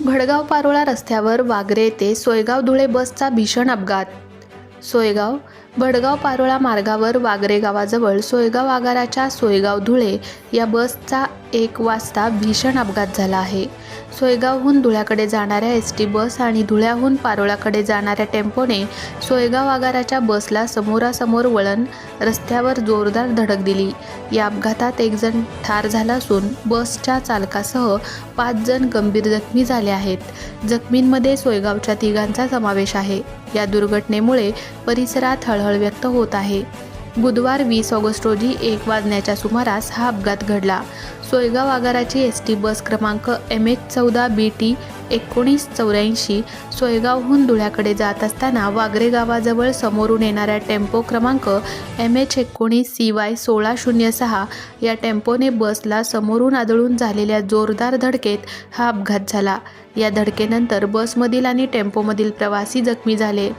भडगाव पारोळा रस्त्यावर वागरे येथे सोयगाव धुळे बसचा भीषण अपघात. सोयगाव भडगाव पारोळा मार्गावर वागरे गावाजवळ सोयगाव आगाराच्या सोयगाव धुळे या बसचा एक वाजता भीषण अपघात झाला आहे. सोयगावहून धुळ्याकडे जाणाऱ्या एस टी बस आणि धुळ्याहून पारोळाकडे जाणाऱ्या टेम्पोने सोयगाव आगाराच्या बसला समोरासमोर वळण रस्त्यावर जोरदार धडक दिली. या अपघातात एकजण ठार झाला असून बसच्या चालकासह पाच जण गंभीर जखमी झाले आहेत. जखमींमध्ये सोयगावच्या तिघांचा समावेश आहे. या दुर्घटनेमुळे परिसरात हळ हळहळ व्यक्त होत आहे. बुधवार वीस ऑगस्ट रोजी एक वाजण्याच्या सुमारास हा अपघात घडला. सोयगाव आगाराची एस टी बस क्रमांक एम एच चौदा बी टी एकोणीस चौऱ्याऐंशी सोयगावहून धुळ्याकडे जात असताना वागरे गावाजवळ समोरून येणाऱ्या टेम्पो क्रमांक एम एच एकोणीस सी वाय सोळा शून्य सहा या टेम्पोने बसला समोरून आदळून झालेल्या जोरदार धडकेत हा अपघात झाला. या धडकेनंतर बसमधील आणि टेम्पोमधील प्रवासी जखमी झाले.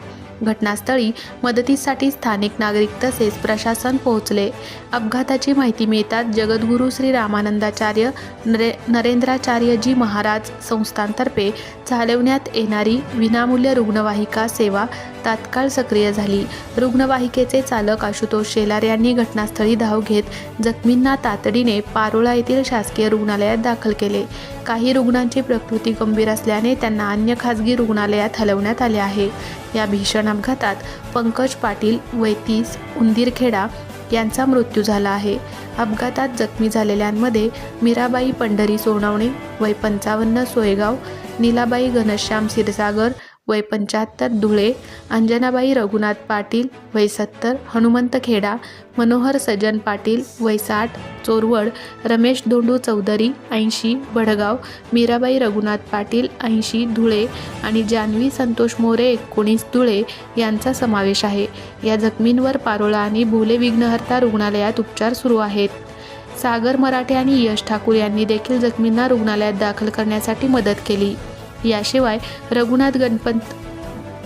घटनास्थळी मदतीसाठी स्थानिक नागरिक तसेच प्रशासन पोहोचले. अपघाताची माहिती मिळताच जगद्गुरू श्री रामानंदाचार्य नरे नरेंद्राचार्यजी महाराज संस्थांतर्फे चालवण्यात येणारी विनामूल्य रुग्णवाहिका सेवा तात्काळ सक्रिय झाली. रुग्णवाहिकेचे चालक आशुतोष शेलार यांनी घटनास्थळी धाव घेत जखमींना तातडीने पारोळा येथील शासकीय रुग्णालयात दाखल केले. काही रुग्णांची प्रकृती गंभीर असल्याने त्यांना अन्य खाजगी रुग्णालयात हलवण्यात आले आहे. या भीषण अपघातात पंकज पाटील वैतीस उंदीरखेडा यांचा मृत्यू झाला आहे. अपघातात जखमी झालेल्यांमध्ये मीराबाई पंढरी सोनवणे वय पंचावन्न सोयगाव नीलाबाई घनश्याम क्षीरसागर वय पंच्याहत्तर धुळे अंजनाबाई रघुनाथ पाटील वय सत्तर हनुमंत खेडा मनोहर सज्जन पाटील वय साठ चोरवड रमेश धोंडू चौधरी ऐंशी बडगाव मीराबाई रघुनाथ पाटील ऐंशी धुळे आणि जान्हवी संतोष मोरे एकोणीस धुळे यांचा समावेश आहे. या जखमींवर पारोळा आणि भोले विघ्नहर्ता रुग्णालयात उपचार सुरू आहेत. सागर मराठे आणि यश ठाकूर यांनी देखील जखमींना रुग्णालयात दाखल करण्यासाठी मदत केली. याशिवाय रघुनाथ गणपत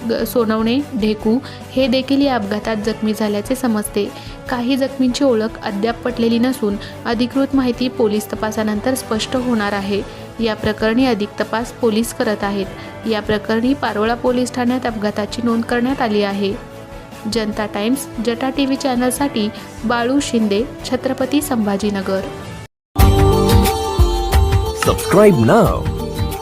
ग- सोनवणे ढेकू हे देखील या अपघातात जखमी झाल्याचे समजते. काही जखमींची ओळख अद्याप पटलेली नसून अधिकृत माहिती पोलीस तपासानंतर स्पष्ट होणार आहे. या प्रकरणी अधिक तपास पोलीस करत आहेत. या प्रकरणी पारोळा पोलीस ठाण्यात अपघाताची नोंद करण्यात आली आहे. जनता टाइम्स जटा T V चॅनलसाठी Balu Shinde Chhatrapati Sambhajinagar. Subscribe now